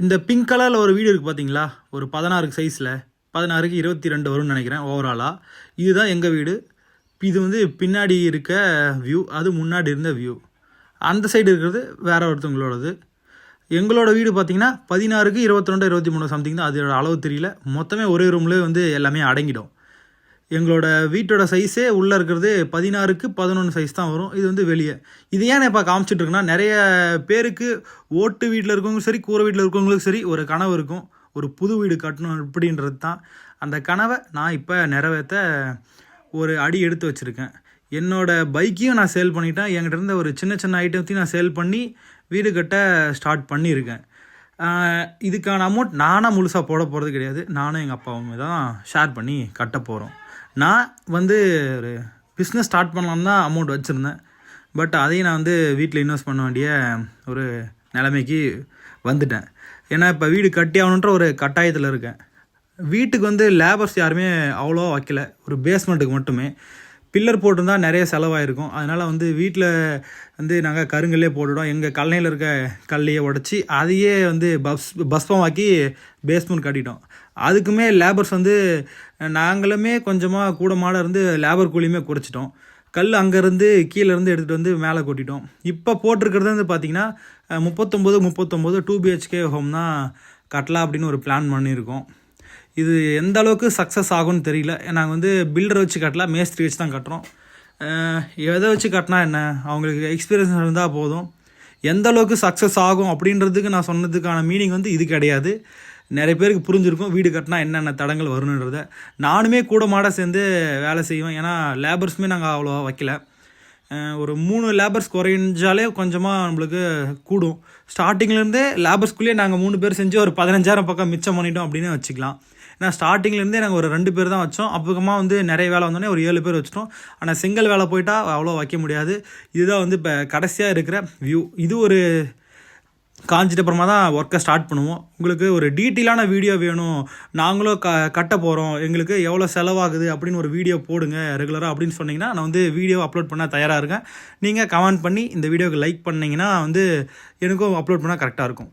இந்த பிங்க் கலரில் ஒரு வீடு இருக்குது பார்த்தீங்களா ஒரு பதினாறுக்கு சைஸில் பதினாறுக்கு இருபத்தி ரெண்டு வரும்னு நினைக்கிறேன் ஓவராலாக இதுதான் எங்கள் வீடு. இது வந்து பின்னாடி இருக்க வியூ அது முன்னாடி இருந்த வியூ அந்த சைடு இருக்கிறது வேற ஒருத்தவங்களோடது. எங்களோட வீடு பார்த்தீங்கன்னா பதினாறுக்கு இருபத்தி ரெண்டு இருபத்தி மூணு சம்திங் தான். அதோட அளவு தெரியல. மொத்தமே ஒரே ரூம்லேயே வந்து எல்லாமே அடங்கிடும். எங்களோட வீட்டோட சைஸே உள்ளே இருக்கிறது பதினாறுக்கு பதினொன்று சைஸ் தான் வரும். இது வந்து வெளியே. இது ஏன் இப்போ காமிச்சிட்ருக்குன்னா நிறைய பேருக்கு ஓட்டு வீட்டில் இருக்கவங்களும் சரி கூரை வீட்டில் இருக்கவங்களுக்கும் சரி ஒரு கனவு இருக்கும். ஒரு புது வீடு கட்டணும் அப்படின்றது தான். அந்த கனவை நான் இப்போ நிறைவேற்ற ஒரு அடி எடுத்து வச்சுருக்கேன். என்னோடய பைக்கையும் நான் சேல் பண்ணிட்டேன். என்கிட்ட இருந்த ஒரு சின்ன சின்ன ஐட்டத்தையும் நான் சேல் பண்ணி வீடு கட்ட ஸ்டார்ட் பண்ணியிருக்கேன். இதுக்கான அமௌண்ட் நானாக முழுசாக போட போகிறது கிடையாது. நானும் எங்கள் அப்பாவும் தான் ஷேர் பண்ணி கட்ட போகிறோம் நான் வந்து ஒரு பிஸ்னஸ் ஸ்டார்ட் பண்ணலாம் தான் அமௌண்ட் வச்சுருந்தேன். பட் அதையும் நான் வந்து வீட்டில் இன்வெஸ்ட் பண்ண வேண்டிய ஒரு நிலைமைக்கு வந்துட்டேன். ஏன்னா இப்போ வீடு கட்டி ஆகணுன்ற ஒரு கட்டாயத்தில் இருக்கேன். வீட்டுக்கு வந்து லேபர்ஸ் யாருமே அவ்வளோ வைக்கல. ஒரு பேஸ்மெண்ட்டுக்கு மட்டுமே. பில்லர் போட்டிருந்தா நிறைய செலவாயிருக்கும். அதனால் வந்து வீட்டில் வந்து நாங்கள் கருங்கல்லே போட்டுவிட்டோம் எங்கள் கல்லையில் இருக்க கல்லையை உடச்சி அதையே வந்து பஸ் பஸ்பமாக்கி பேஸ்மெண்ட் கட்டிட்டோம். அதுக்குமே லேபர்ஸ் வந்து நாங்களுமே கொஞ்சமாக கூட மாட இருந்து லேபர் கூலியுமே குறைச்சிட்டோம். கல் அங்கேருந்து கீழேருந்து எடுத்துகிட்டு வந்து மேலே கொட்டிட்டோம். இப்போ போட்டிருக்கிறது வந்து பார்த்திங்கன்னா முப்பத்தொம்போது முப்பத்தொம்போது டூ பிஹெச்கே ஹோம் தான் கட்டலாம் அப்படின்னு ஒரு பிளான் பண்ணியிருக்கோம். இது எந்த அளவுக்கு சக்ஸஸ் ஆகும்னு தெரியல. நாங்கள் வந்து பில்டரை வச்சு கட்டல மேஸ்திரி வச்சு தான் கட்டுறோம். எதை வச்சு கட்டினா என்ன? அவங்களுக்கு எக்ஸ்பீரியன்ஸ் இருந்தால் போதும். எந்த அளவுக்கு சக்ஸஸ் ஆகும் அப்படின்றதுக்கு நான் சொன்னதுக்கான மீனிங் வந்து இது கிடையாது. நிறைய பேருக்கு புரிஞ்சிருக்கும் வீடு கட்டினா என்னென்ன தடங்கள் வரும்ன்றத. நானுமே கூட மாட சேர்ந்து வேலை செய்வேன். ஏன்னா லேபர்ஸுமே நாங்கள் அவ்வளோவா வைக்கல. ஒரு மூணு லேபர்ஸ் குறைஞ்சாலே கொஞ்சமாக நம்மளுக்கு கூடும். ஸ்டார்டிங்லேருந்தே லேபர்ஸ்குள்ளேயே நாங்கள் மூணு பேர் செஞ்சு ஒரு பதினஞ்சாயிரம் பக்கம் மிச்சம் பண்ணிட்டோம் அப்படின்னு வச்சுக்கலாம். ஏன்னா ஸ்டார்டிங்லேருந்தே நாங்கள் ஒரு ரெண்டு பேர் தான் வச்சோம். அப்புறமா வந்து நிறைய வேலை வந்தோடனே ஒரு ஏழு பேர் வச்சிட்டோம். ஆனால் சிங்கிள் வேலை போயிட்டால் அவ்வளோ வைக்க முடியாது. இதுதான் வந்து இப்போ கடைசியாக இருக்கிற வியூ இது ஒரு காஞ்சிட்டு அப்புறமா தான் ஒர்க்கை ஸ்டார்ட் பண்ணுவோம். உங்களுக்கு ஒரு டீட்டெயிலான வீடியோ வேணும். நாங்களும் க கட்ட போகிறோம் எங்களுக்கு எவ்வளோ செலவாகுது அப்படின்னு ஒரு வீடியோ போடுங்க ரெகுலராக அப்படின்னு சொன்னீங்கன்னா நான் வந்து வீடியோ அப்லோட் பண்ண தயாராக இருக்கேன். நீங்கள் கமெண்ட் பண்ணி இந்த வீடியோவுக்கு லைக் பண்ணிங்கன்னா வந்து எனக்கும் அப்லோட் பண்ணால் கரெக்டாக இருக்கும்.